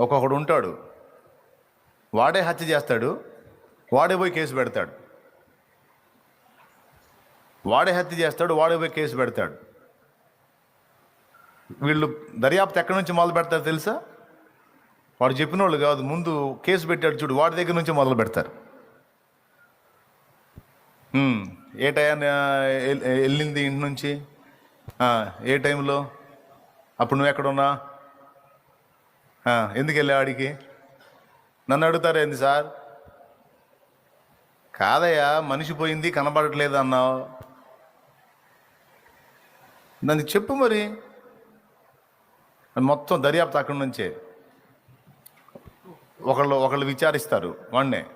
ఒక్కొక్కడు ఉంటాడు. వాడే హత్య చేస్తాడు. వాడే పోయి కేసు పెడతాడు. వాడే హత్య చేస్తాడు వాడే పోయి కేసు పెడతాడు. వీళ్ళు దర్యాప్తు ఎక్కడి నుంచి మొదలు పెడతారు తెలుసా? వాడు చెప్పిన వాళ్ళు కాదు ముందు కేసు పెట్టాడు చూడు వాడి దగ్గర నుంచి మొదలు పెడతారు. ఏ టైం వెళ్ళింది ఇంటి నుంచి? ఏ టైంలో? అప్పుడు నువ్వు ఎక్కడున్నా ఎందుకు వెళ్ళా ఆడికి? నన్ను అడుగుతారు ఏంది సార్? కాదయ్యా మనిషి పోయింది కనబడట్లేదు అన్నావు. నన్ను చెప్పు మరి. మొత్తం దర్యాప్తు అక్కడి నుంచే. ఒకళ్ళు ఒకళ్ళు విచారిస్తారు వాడినే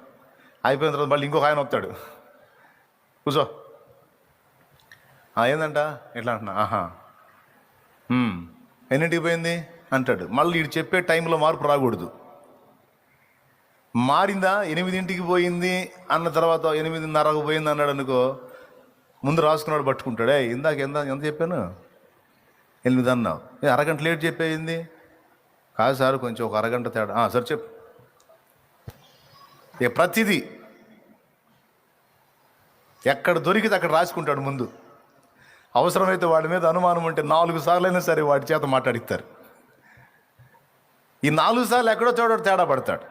అయిపోయిన తర్వాత మళ్ళీ ఇంకొక ఆయన వస్తాడు. కూర్చో ఏందంట? ఎట్లా అంటున్నా? ఆహా. ఎన్నింటికి పోయింది? అంటాడు. మళ్ళీ వీడు చెప్పే టైంలో మార్పు రాకూడదు. మారిందా? ఎనిమిదింటికి పోయింది అన్న తర్వాత ఎనిమిదిన్నరకు పోయింది అన్నాడు అనుకో ముందు రాసుకున్నాడు పట్టుకుంటాడే. ఇందాక ఎంత ఎంత చెప్పాను? ఎనిమిది అన్నావు. అరగంట లేట్ చెప్పేయింది? కాదు సార్ కొంచెం ఒక అరగంట తేడా. సరే చెప్పు. ఇక ప్రతిదీ ఎక్కడ దొరికితే అక్కడ రాసుకుంటాడు ముందు. అవసరమైతే వాడి మీద అనుమానం ఉంటే నాలుగు సార్లు అయినా సరే వాడి చేత మాట్లాడిస్తారు. ఈ నాలుగు సార్లు ఎక్కడో చోట తేడా పడతాడు.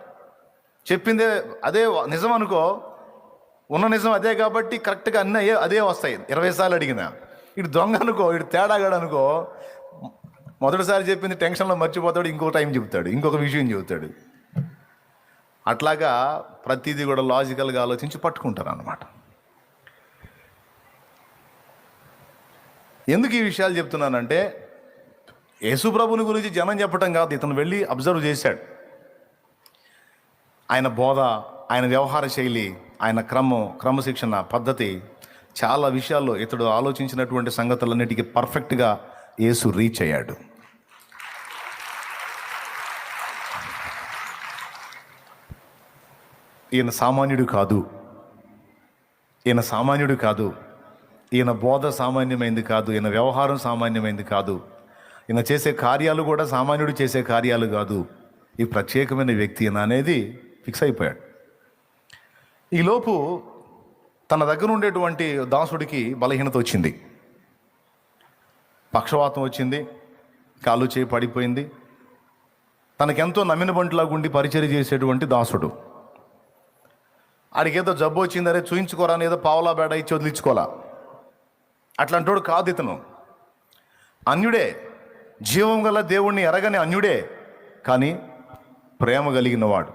చెప్పిందే అదే నిజం అనుకో ఉన్న నిజం అదే కాబట్టి కరెక్ట్గా అన్నీ అయ్యే అదే వస్తాయి. ఇరవై సార్లు అడిగిన. ఇటు దొంగ అనుకో ఇటు తేడాగాడు అనుకో మొదటిసారి చెప్పింది టెన్షన్లో మర్చిపోతాడు ఇంకో టైం చెబుతాడు ఇంకొక విషయం చెబుతాడు. అట్లాగా ప్రతిదీ కూడా లాజికల్గా ఆలోచించి పట్టుకుంటారు అనమాట ఎందుకు ఈ విషయాలు చెప్తున్నానంటే యేసుప్రభుని గురించి జనం చెప్పటం కాదు ఇతను వెళ్ళి అబ్జర్వ్ చేశాడు. ఆయన బోధ ఆయన వ్యవహార శైలి ఆయన క్రమం క్రమశిక్షణ పద్ధతి చాలా విషయాల్లో ఇతడు ఆలోచించినటువంటి సంగతులన్నిటికీ పర్ఫెక్ట్గా యేసు రీచ్ అయ్యాడు. ఈయన సామాన్యుడు కాదు. ఈయన సామాన్యుడు కాదు. ఈయన బోధ సామాన్యమైంది కాదు. ఈయన వ్యవహారం సామాన్యమైంది కాదు. ఈయన చేసే కార్యాలు కూడా సామాన్యుడు చేసే కార్యాలు కాదు. ఈ ప్రత్యేకమైన వ్యక్తి అనేది ఫిక్స్ అయిపోయాడు. ఈలోపు తన దగ్గర ఉండేటువంటి దాసుడికి బలహీనత వచ్చింది. పక్షవాతం వచ్చింది. కాలు చేయి పడిపోయింది. తనకెంతో నమ్మిన బంటులాగా ఉండి పరిచయం చేసేటువంటి దాసుడు. ఆడికేదో జబ్బు వచ్చిందరే చూయించుకోరా అని ఏదో పావలా బేడ ఇచ్చి వదిలించుకోవాలా? అట్లాంటోడు కాదు ఇతను. అన్యుడే జీవం గల దేవుణ్ణి ఎరగని అన్యుడే కానీ ప్రేమ కలిగిన వాడు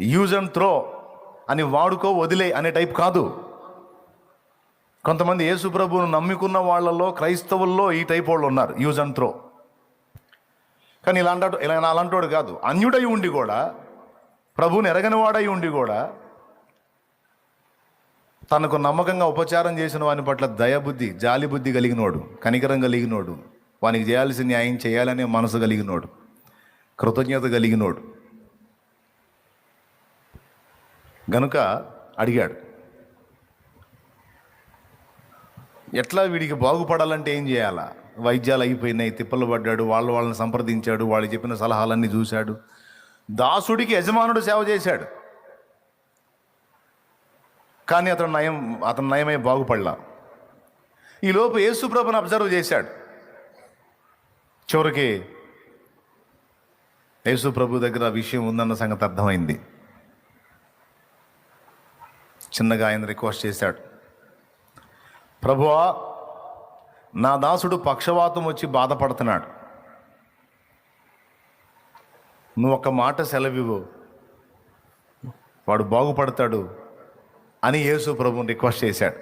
యూజ్ అండ్ త్రో అని వాడుకో వదిలే అనే టైప్ కాదు. కొంతమంది యేసుప్రభువును నమ్ముకున్న వాళ్ళలో క్రైస్తవుల్లో ఈ టైప్ వాళ్ళు ఉన్నారు యూజ్ అండ్ త్రో కానీ ఇలాంటి ఇలా అలాంటోడు కాదు. అన్యుడై ఉండి కూడా ప్రభువుని ఎరగని వాడై ఉండి కూడా తనకు నమ్మకంగా ఉపచారం చేసిన వాని పట్ల దయబుద్ధి జాలిబుద్ధి కలిగినోడు కనికరం కలిగినోడు. వానికి చేయాల్సిన న్యాయం చేయాలనే మనసు కలిగినోడు కృతజ్ఞత కలిగినోడు. గనుక అడిగాడు ఎట్లా వీడికి బాగుపడాలంటే ఏం చేయాలా? వైద్యాలు అయిపోయినాయి తిప్పలు పడ్డాడు వాళ్ళ వాళ్ళని సంప్రదించాడు వాళ్ళు చెప్పిన సలహాలన్నీ చూశాడు. దాసుడికి యజమానుడు సేవ చేశాడు. కానీ అతను నయం అతను నయమై బాగుపడలా. ఈలోపు యేసుప్రభను అబ్జర్వ్ చేశాడు. చివరికి యేసు ప్రభు దగ్గర ఆ విషయం ఉందన్న సంగతి అర్థమైంది. చిన్నగా ఆయన రిక్వెస్ట్ చేశాడు. ప్రభువా నా దాసుడు పక్షవాతం వచ్చి బాధపడుతున్నాడు. నువ్వు ఒక మాట సెలవివ్వు. వాడు బాగుపడతాడు అని యేసు ప్రభుని రిక్వెస్ట్ చేశాడు.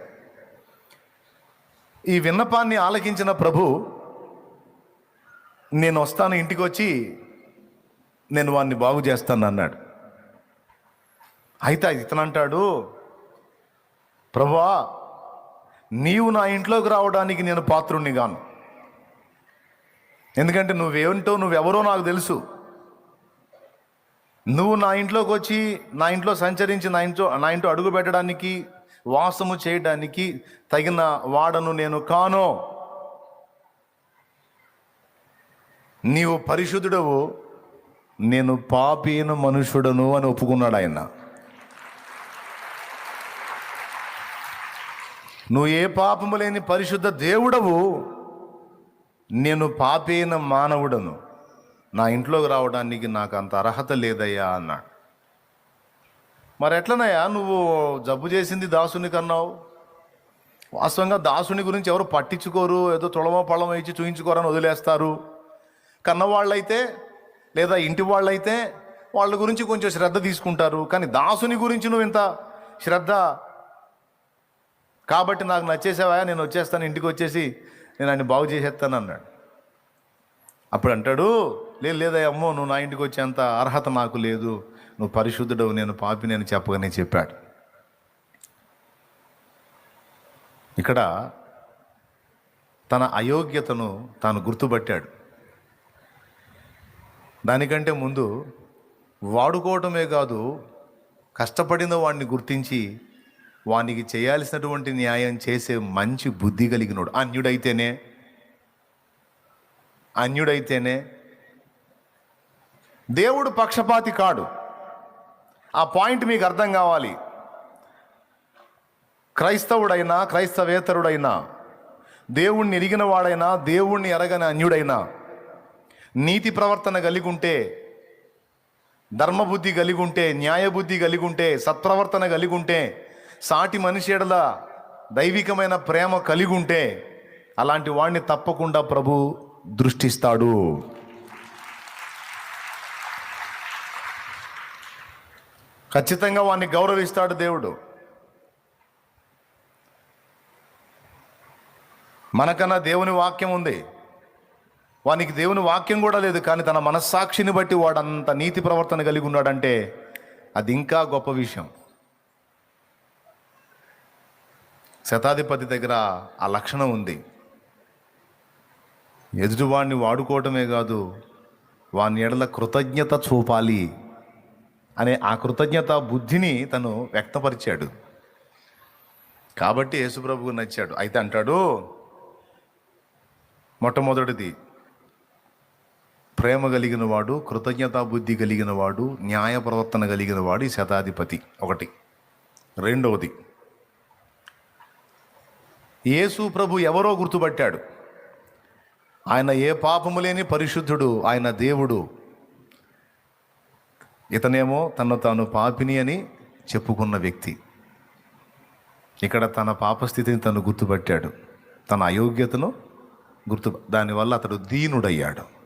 ఈ విన్నపాన్ని ఆలకించిన ప్రభు నేను వస్తాను ఇంటికి వచ్చి నేను వాడిని బాగు చేస్తాను అన్నాడు అయితే ఇతను అంటాడు ప్రభా నీవు నా ఇంట్లోకి రావడానికి నేను పాత్రుణ్ణి గాను. ఎందుకంటే నువ్వేమిటో నువ్వెవరో నాకు తెలుసు. నువ్వు నా ఇంట్లోకి వచ్చి నా ఇంట్లో సంచరించి నా ఇంట్లో నా ఇంట్లో అడుగు పెట్టడానికి వాసము చేయడానికి తగిన వాడను నేను కాను. నీవు పరిశుద్ధుడవు నేను పాపీను మనుషుడను అని ఒప్పుకున్నాడు ఆయన. నువ్వు ఏ పాపము లేని పరిశుద్ధ దేవుడవు నేను పాపైన మానవుడను. నా ఇంట్లోకి రావడానికి నాకు అంత అర్హత లేదయ్యా అన్నాడు. మరి ఎట్లనయ్యా నువ్వు జబ్బు చేసింది దాసుని కన్నావు? వాస్తవంగా దాసుని గురించి ఎవరు పట్టించుకోరు ఏదో తొడమ పళ్ళం ఇచ్చి చూయించుకోరని వదిలేస్తారు. కన్నవాళ్ళైతే లేదా ఇంటి వాళ్ళైతే వాళ్ళ గురించి కొంచెం శ్రద్ధ తీసుకుంటారు. కానీ దాసుని గురించి నువ్వు ఇంత శ్రద్ధ కాబట్టి నాకు నచ్చేసావా? నేను వచ్చేస్తాను ఇంటికి వచ్చేసి నేను ఆయన బాగు చేసేస్తాను అన్నాడు. అప్పుడు అంటాడు లేదు లేదా అమ్మో నువ్వు నా ఇంటికి వచ్చేంత అర్హత నాకు లేదు. నువ్వు పరిశుద్ధుడవు నేను పాపి నేను చెప్పగానే చెప్పాడు. ఇక్కడ తన అయోగ్యతను తాను గుర్తుపట్టాడు. దానికంటే ముందు వాడుకోవటమే కాదు కష్టపడిన వాడిని గుర్తించి వానికి చేయాల్సినటువంటి న్యాయం చేసే మంచి బుద్ధి కలిగినోడు. అన్యుడైతేనే అన్యుడైతేనే దేవుడు పక్షపాతి కాడు. ఆ పాయింట్ మీకు అర్థం కావాలి. క్రైస్తవుడైనా క్రైస్తవేతరుడైనా దేవుణ్ణి ఎరిగిన వాడైనా దేవుణ్ణి ఎరగని అన్యుడైనా నీతి ప్రవర్తన కలిగి ఉంటే ధర్మబుద్ధి కలిగి ఉంటే న్యాయబుద్ధి కలిగి ఉంటే సత్ప్రవర్తన కలిగి ఉంటే సాటి మనిషి ఎడల దైవికమైన ప్రేమ కలిగి ఉంటే అలాంటి వాడిని తప్పకుండా ప్రభు దృష్టిస్తాడు. ఖచ్చితంగా వాడిని గౌరవిస్తాడు దేవుడు. మనకన్నా దేవుని వాక్యం ఉంది. వానికి దేవుని వాక్యం కూడా లేదు కానీ తన మనస్సాక్షిని బట్టి వాడు అంత నీతి ప్రవర్తన కలిగి ఉన్నాడంటే అది ఇంకా గొప్ప విషయం. శతాధిపతి దగ్గర ఆ లక్షణం ఉంది. ఎదుటివాడిని వాడుకోవటమే కాదు వాని ఎడల కృతజ్ఞత చూపాలి అనే ఆ కృతజ్ఞత బుద్ధిని తను వ్యక్తపరిచాడు. కాబట్టి యేసుప్రభువు నచ్చాడు. అయితే అంటాడు మొట్టమొదటిది ప్రేమ కలిగిన వాడు కృతజ్ఞతా బుద్ధి కలిగిన వాడు న్యాయ ప్రవర్తన కలిగిన వాడు శతాధిపతి. ఒకటి. రెండవది. యేసు ప్రభు ఎవరో గుర్తుపట్టాడు. ఆయన ఏ పాపము లేని పరిశుద్ధుడు ఆయన దేవుడు. ఇతనేమో తను తాను పాపిని అని చెప్పుకున్న వ్యక్తి. ఇక్కడ తన పాపస్థితిని తను గుర్తుపట్టాడు. తన అయోగ్యతను గుర్తు దానివల్ల అతడు దీనుడయ్యాడు.